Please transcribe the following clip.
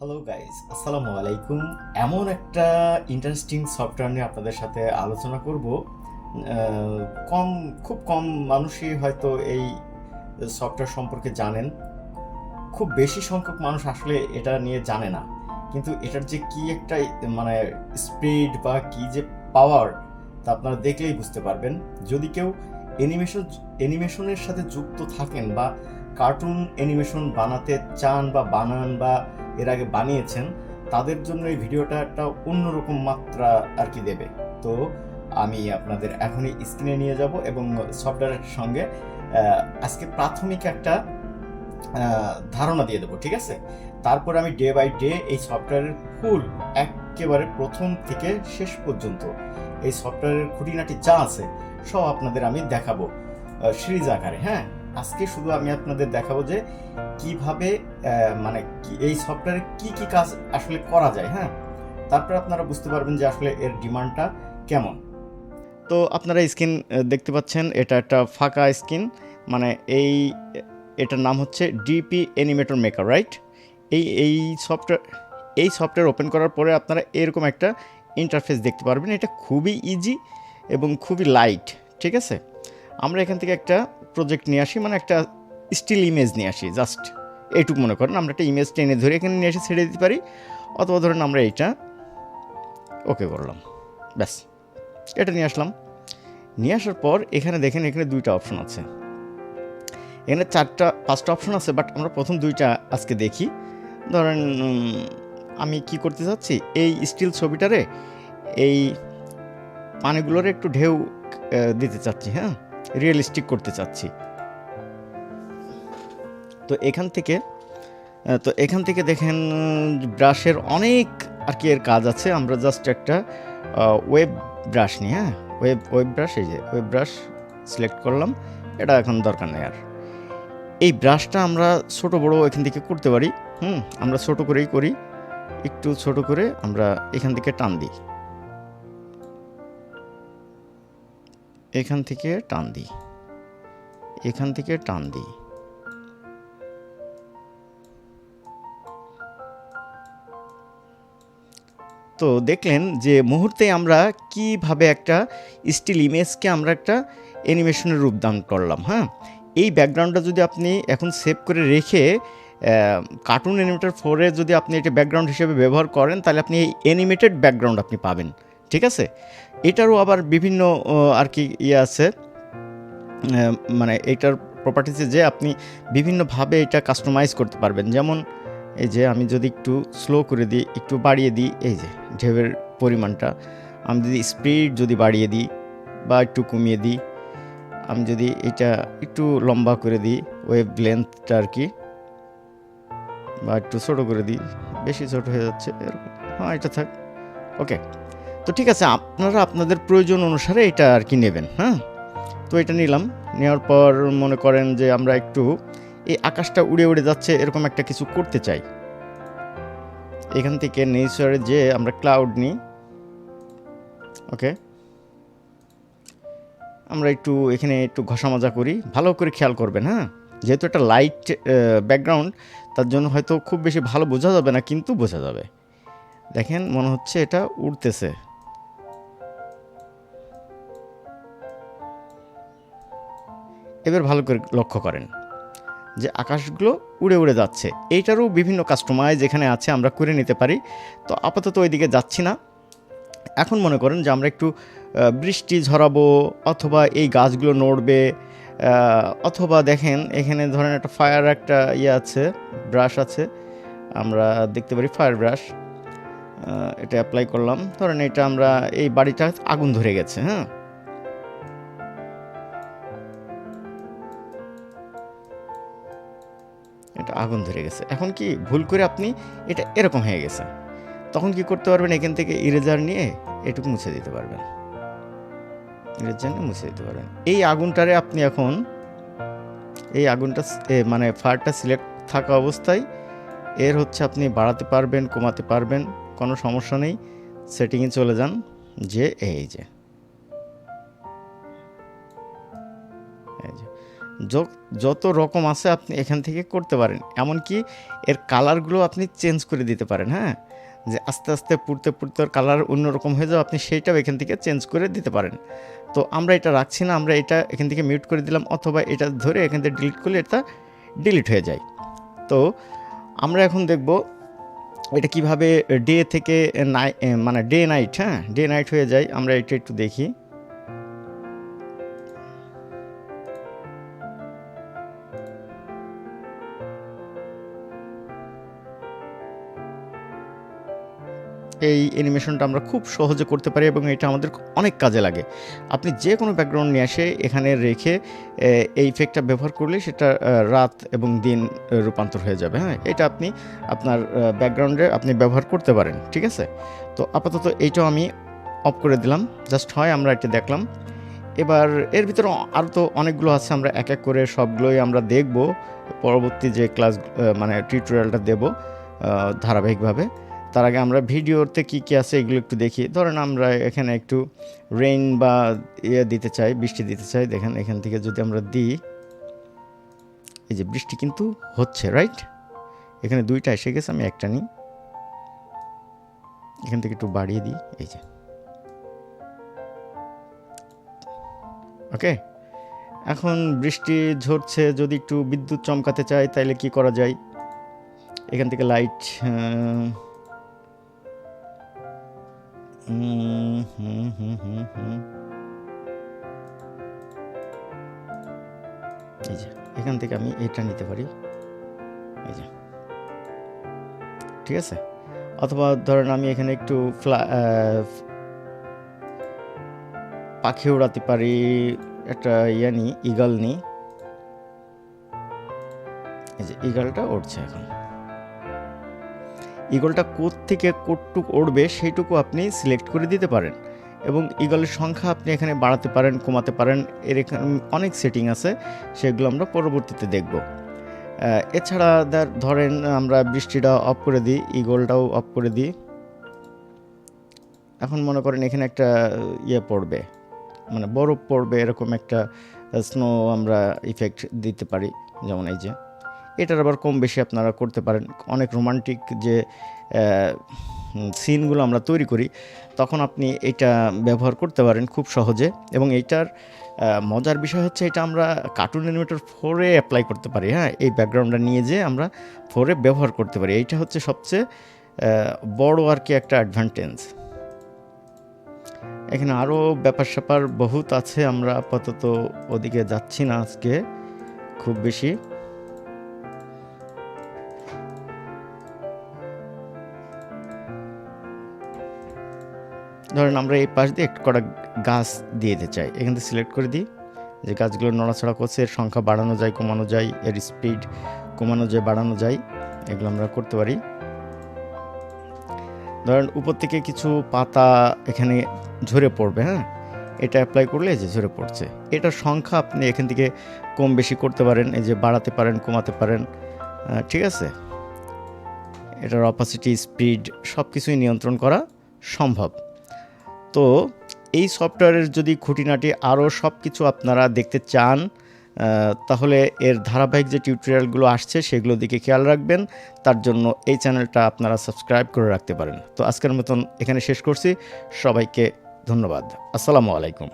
Hello guys আসসালামু আলাইকুম এমন একটা ইন্টারেস্টিং সফটওয়্যার নিয়ে আপনাদের সাথে আলোচনা করব। কম, খুব কম মানুষই হয়তো এই সফটওয়্যার সম্পর্কে জানেন। খুব বেশি সংখ্যক মানুষ আসলে এটা নিয়ে জানে না। কিন্তু এটার যে কি একটা মানে স্পিড বা কি যে পাওয়ার তা আপনারা দেখলেই বুঝতে পারবেন। যদি কেউ অ্যানিমেশন অ্যানিমেশনের সাথে যুক্ত থাকেন বা কার্টুন অ্যানিমেশন বানাতে চান বা বানান বা এর আগে বানিয়েছেন, তাদের জন্য এই ভিডিওটা একটা অন্যরকম মাত্রা আর কি দেবে। তো আমি আপনাদের এখনই স্ক্রিনে নিয়ে যাব এবং সফটওয়্যারের সঙ্গে আজকে প্রাথমিক একটা ধারণা দিয়ে দেবো, ঠিক আছে? তারপর আমি ডে বাই ডে এই সফটওয়্যারের ফুল একেবারে প্রথম থেকে শেষ পর্যন্ত এই সফটওয়্যারের খুঁটিনাটি যা আছে সব আপনাদের আমি দেখাবো সিরিজ আকারে হ্যাঁ? আজকে শুধু আমি আপনাদের দেখাবো যে কীভাবে মানে এই সফটওয়্যারে কি কি কাজ আসলে করা যায় হ্যাঁ? তারপর আপনারা বুঝতে পারবেন যে আসলে এর ডিমান্ডটা কেমন। তো আপনারা স্ক্রিন দেখতে পাচ্ছেন, এটা একটা ফাঁকা স্ক্রিন মানে এই, এটার নাম হচ্ছে ডিপি অ্যানিমেটর মেকার রাইট এই এই সফটওয়্যার এই সফটওয়্যার ওপেন করার পরে আপনারা এরকম একটা ইন্টারফেস দেখতে পারবেন। এটা খুবই ইজি এবং খুবই লাইট ঠিক আছে? আমরা এখান থেকে একটা প্রজেক্ট নিয়ে আসি মানে একটা স্টিল ইমেজ নিয়ে আসি জাস্ট এইটুকু মনে করেন। আমরা একটা ইমেজ টেনে ধরে এখানে নিয়ে এসে ছেড়ে দিতে পারি, অথবা ধরেন আমরা এইটা ওকে করলাম, ব্যাস। এটা নিয়ে আসলাম। নিয়ে আসার পর এখানে দেখেন, এখানে দুইটা অপশন আছে। এখানে চারটা, পাঁচটা অপশন আছে বাট আমরা প্রথম দুইটা আজকে দেখি। ধরেন আমি কি করতে চাচ্ছি? এই স্টিল ছবিটারে, এই পানিগুলোর একটু ঢেউ দিতে চাচ্ছি হ্যাঁ? রিয়েলিস্টিক করতে চাচ্ছি। তো এখান থেকে তো এখান থেকে দেখেন, ব্রাশের অনেক আর কি এর কাজ আছে। আমরা জাস্ট একটা ওয়েব ব্রাশ নিই হ্যাঁ? ওয়েব ওয়েব ব্রাশ এই যে ওয়েব ব্রাশ সিলেক্ট করলাম। এটা এখন দরকার নেই আর। এই ব্রাশটা আমরা ছোট বড় এখান থেকে করতে পারি। হুম, আমরা ছোট করেই করি। একটু ছোট করে আমরা এখান থেকে টান দিই। এখান থেকে টান দিই। এখান থেকে টান দিই। তো দেখলেন যে মুহূর্তে আমরা কীভাবে একটা স্টিল ইমেজকে আমরা একটা অ্যানিমেশনের রূপদান করলাম হ্যাঁ? এই ব্যাকগ্রাউন্ডটা যদি আপনি এখন সেভ করে রেখে কার্টুন অ্যানিমেটার ফোরে যদি আপনি এটা ব্যাকগ্রাউন্ড হিসেবে ব্যবহার করেন, তাহলে আপনি এই অ্যানিমেটেড ব্যাকগ্রাউন্ড আপনি পাবেন। ঠিক আছে? এটারও আবার বিভিন্ন আর কি ইয়ে আছে। মানে এটার প্রপার্টিসে যে আপনি বিভিন্নভাবে এটা কাস্টমাইজ করতে পারবেন। যেমন এই যে আমি যদি একটু স্লো করে দিই, একটু বাড়িয়ে দিই, এই যে ঢেউয়ের পরিমাণটা। আমি যদি স্পিড যদি বাড়িয়ে দিই বা একটু কমিয়ে দিই, আমি যদি এটা একটু লম্বা করে দিই ওয়েভ লেন্থটা আর কি, বা একটু ছোটো করে দিই, বেশি ছোট হয়ে যাচ্ছে, এরকম। হ্যাঁ এটা থাক। ওকে তো ঠিক আছে, আপনারা আপনাদের প্রয়োজন অনুসারে এটা আর কি নেবেন হ্যাঁ? তো এটা নিলাম, নেওয়ার পর মনে করেন যে আমরা একটু এই আকাশটা উড়ে উড়ে যাচ্ছে এরকম একটা কিছু করতে চাই। এখান থেকে নেচারে যে আমরা ক্লাউড নিই ওকে আমরা একটু এখানে একটু ঘষা মাজা করি, ভালো করে খেয়াল করবেন হ্যাঁ? যেহেতু একটা লাইট ব্যাকগ্রাউন্ড তার জন্য হয়তো খুব বেশি ভালো বোঝা যাবে না, কিন্তু বোঝা যাবে। দেখেন, মনে হচ্ছে এটা উড়তেছে। এবার ভালো করে লক্ষ্য করেন যে আকাশগুলো উড়ে উড়ে যাচ্ছে। এইটারও বিভিন্ন কাস্টমাইজ এখানে আছে, আমরা করে নিতে পারি। তো আপাতত ওইদিকে যাচ্ছি না। এখন মনে করেন যে আমরা একটু বৃষ্টি ঝরাবো অথবা এই গাছগুলো নড়বে অথবা দেখেন এখানে ধরেন একটা ফায়ার একটা ইয়ে আছে ব্রাশ আছে। আমরা দেখতে পারি ফায়ার ব্রাশ এটা অ্যাপ্লাই করলাম। ধরেন এটা আমরা এই বাড়িটা আগুন ধরে গেছে হ্যাঁ? এটা আগুন ধরে গেছে। এখন কি ভুল করে আপনি এটা এরকম হয়ে গেছে? তখন কি করতে পারবেন? এখান থেকে ইরেজার নিয়ে এটুকু মুছে দিতে পারবেন। ইরেজার নিয়ে মুছে দিতে পারবেন। এই আগুনটারে আপনি এখন, এই আগুনটা মানে ফায়ারটা সিলেক্ট থাকা অবস্থায় এর হচ্ছে আপনি বাড়াতে পারবেন, কমাতে পারবেন, কোনো সমস্যা নেই। সেটিংয়ে চলে যান, যে এই যে। যত রকম আছে আপনি এখান থেকে করতে পারেন। এমনকি এর কালারগুলো আপনি চেঞ্জ করে দিতে পারেন হ্যাঁ? যে আস্তে আস্তে পুড়তে পুড়তে ওর কালার অন্যরকম হয়ে যাবে, আপনি সেইটাও এখান থেকে চেঞ্জ করে দিতে পারেন। তো আমরা এটা রাখছি না, আমরা এটা এখান থেকে মিউট করে দিলাম, অথবা এটা ধরে এখান থেকে ডিলিট করলে এটা ডিলিট হয়ে যায়। তো আমরা এখন দেখব এটা কীভাবে ডে থেকে নাই মানে ডে নাইট হ্যাঁ? ডে নাইট হয়ে যায়, আমরা এটা একটু দেখি। এই অ্যানিমেশনটা আমরা খুব সহজে করতে পারি এবং এটা আমাদের অনেক কাজে লাগে। আপনি যে কোনো ব্যাকগ্রাউন্ড নিয়ে আসে এখানে রেখে এই ইফেক্টটা ব্যবহার করলে সেটা রাত এবং দিন রূপান্তর হয়ে যাবে হ্যাঁ? এটা আপনি আপনার ব্যাকগ্রাউন্ডে আপনি ব্যবহার করতে পারেন, ঠিক আছে? তো আপাতত এইটাও আমি অফ করে দিলাম। জাস্ট হয় আমরা এটা দেখলাম। এবার এর ভিতরে আরও তো অনেকগুলো আছে, আমরা এক এক করে সবগুলোই আমরা দেখব। পরবর্তী যে ক্লাস মানে টিউটোরিয়ালটা দেব ধারাবাহিকভাবে। তার আগে আমরা ভিডিওতে কি কি আছে এগুলো একটু দেখি। ধরেন আমরা এখানে একটু রেইন বা ইয়ে দিতে চাই, বৃষ্টি দিতে চাই, দেখেন এখান থেকে যদি আমরা দিই, এই যে বৃষ্টি কিন্তু হচ্ছে রাইট এখানে দুইটা এসে গেছে, আমি একটা নিই। এখান থেকে একটু বাড়িয়ে দিই, এই যে। ওকে এখন বৃষ্টি ঝরছে, যদি একটু বিদ্যুৎ চমকাতে চাই তাহলে কি করা যায়? এখান থেকে লাইট এই যে, এখান থেকে আমি এটা নিতে পারি। এই যে। ঠিক আছে? অথবা ধরেন আমি এখানে একটু ফ্লা পাখি উড়াতে পারি, একটা ইয়া নিই ইগল নিই। এই যে ইগলটা উড়ছে এখন। ইগলটা কোথ থেকে কোটটুক উড়বে সেইটুকু আপনি সিলেক্ট করে দিতে পারেন। এবং ইগলের সংখ্যা আপনি এখানে বাড়াতে পারেন, কমাতে পারেন, এর এখানে অনেক সেটিং আছে, সেগুলো আমরা পরবর্তীতে দেখব। এছাড়া ধরেন আমরা বৃষ্টিটা অফ করে দিই ইগলটাও অফ করে দিই। এখন মনে করেন এখানে একটা ইয়ে পড়বে মানে বরফ পড়বে, এরকম একটা স্নো আমরা ইফেক্ট দিতে পারি, যেমন এই যে। এটার আবার কম বেশি আপনারা করতে পারেন। অনেক রোমান্টিক যে সিনগুলো আমরা তৈরি করি, তখন আপনি এটা ব্যবহার করতে পারেন খুব সহজে। এবং এইটার মজার বিষয় হচ্ছে এটা আমরা কার্টুন অ্যানিমেটর ফোরে অ্যাপ্লাই করতে পারি হ্যাঁ? এই ব্যাকগ্রাউন্ডটা নিয়ে যে আমরা ফোরে ব্যবহার করতে পারি। এইটা হচ্ছে সবচেয়ে বড় আর কি একটা অ্যাডভান্টেজ এখানে আরও ব্যাপার স্যাপার বহুত আছে, আমরা আপাতত ওদিকে যাচ্ছি না আজকে খুব বেশি। ধরেন আমরা এই পাশ দিয়ে একটু কটা গাছ দিয়ে দিতে চাই, এখান থেকে সিলেক্ট করে দিই। যে গাছগুলো নড়াচড়া করছে, এর সংখ্যা বাড়ানো যায়, কমানো যায়, এর স্পিড কমানো যায়, বাড়ানো যায়, এগুলো আমরা করতে পারি। ধরেন উপর থেকে কিছু পাতা এখানে ঝরে পড়বে হ্যাঁ? এটা অ্যাপ্লাই করলে যে ঝরে পড়ছে। এটার সংখ্যা আপনি এখান থেকে কম বেশি করতে পারেন, এই যে বাড়াতে পারেন, কমাতে পারেন ঠিক আছে? এটার অপাসিটি স্পিড সব কিছুই নিয়ন্ত্রণ করা সম্ভব। তো এই সফটওয়্যারের যদি খুঁটিনাটি আরও সব কিছু আপনারা দেখতে চান তাহলে এর ধারাবাহিক যে টিউটোরিয়ালগুলো আসছে সেগুলো দিকে খেয়াল রাখবেন। তার জন্য এই চ্যানেলটা আপনারা সাবস্ক্রাইব করে রাখতে পারেন। তো আজকের মতন এখানে শেষ করছি। সবাইকে ধন্যবাদ। আসসালামু আলাইকুম।